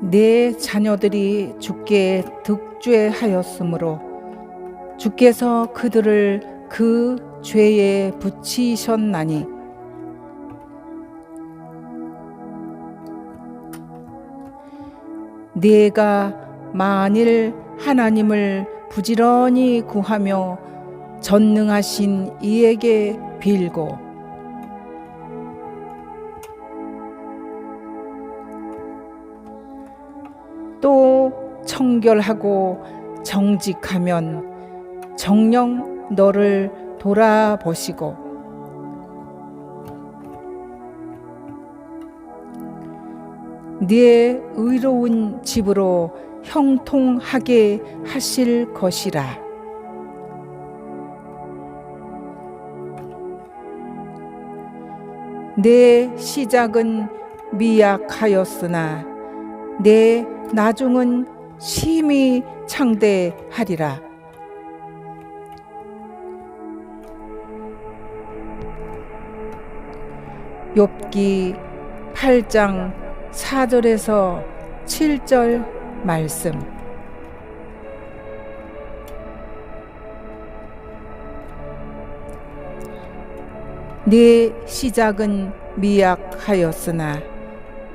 내 자녀들이 주께 득죄하였으므로 주께서 그들을 그 죄에 붙이셨나니. 내가 만일 하나님을 부지런히 구하며 전능하신 이에게 빌고 또 청결하고 정직하면 정령 너를 돌아보시고 네 의로운 집으로 형통하게 하실 것이라. 내 시작은 미약하였으나 내 나중은 심히 창대하리라. 욥기 8장 4절에서 7절 말씀. 내 시작은 미약하였으나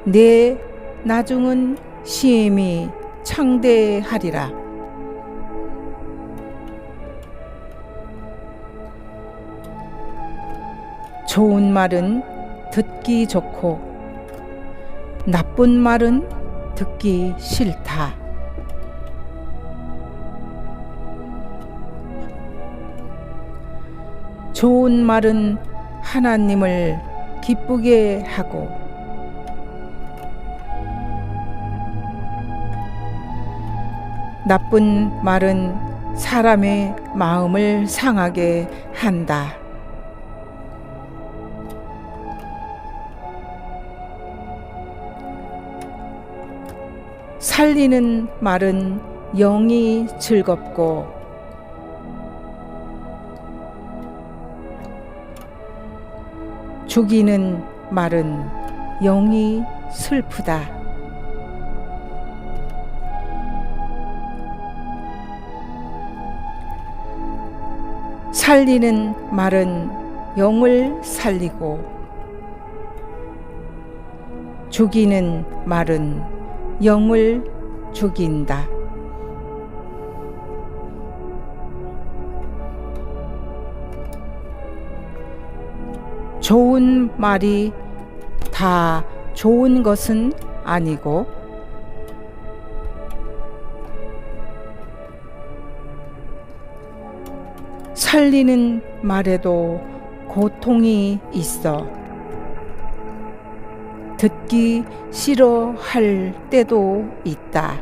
내 나중은 심히 창대하리라. 좋은 말은 듣기 좋고 나쁜 말은 듣기 싫다. 좋은 말은 하나님을 기쁘게 하고 나쁜 말은 사람의 마음을 상하게 한다. 살리는 말은 영이 즐겁고 죽이는 말은 영이 슬프다. 살리는 말은 영을 살리고 죽이는 말은 영을 죽인다. 좋은 말이 다 좋은 것은 아니고 살리는 말에도 고통이 있어 듣기 싫어할 때도 있다.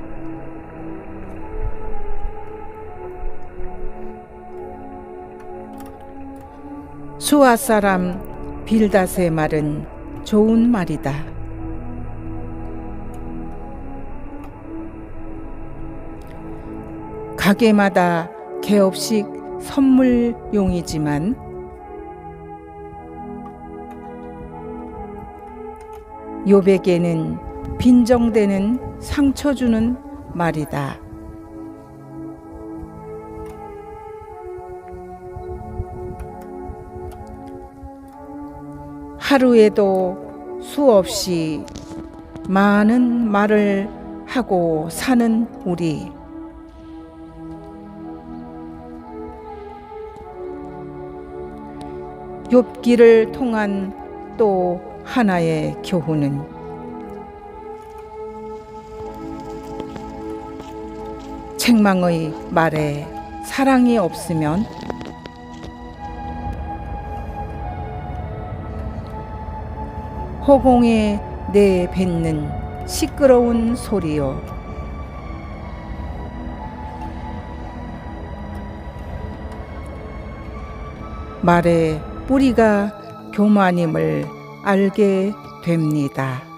수아 사람 빌닷의 말은 좋은 말이다. 가게마다 개업식 선물용이지만 요백에는 빈정되는 상처 주는 말이다. 하루에도 수없이 많은 말을 하고 사는 우리. 욥기를 통한 또 하나의 교훈은 책망의 말에 사랑이 없으면 허공에 내뱉는 시끄러운 소리요. 말에 뿌리가 교만임을 알게 됩니다.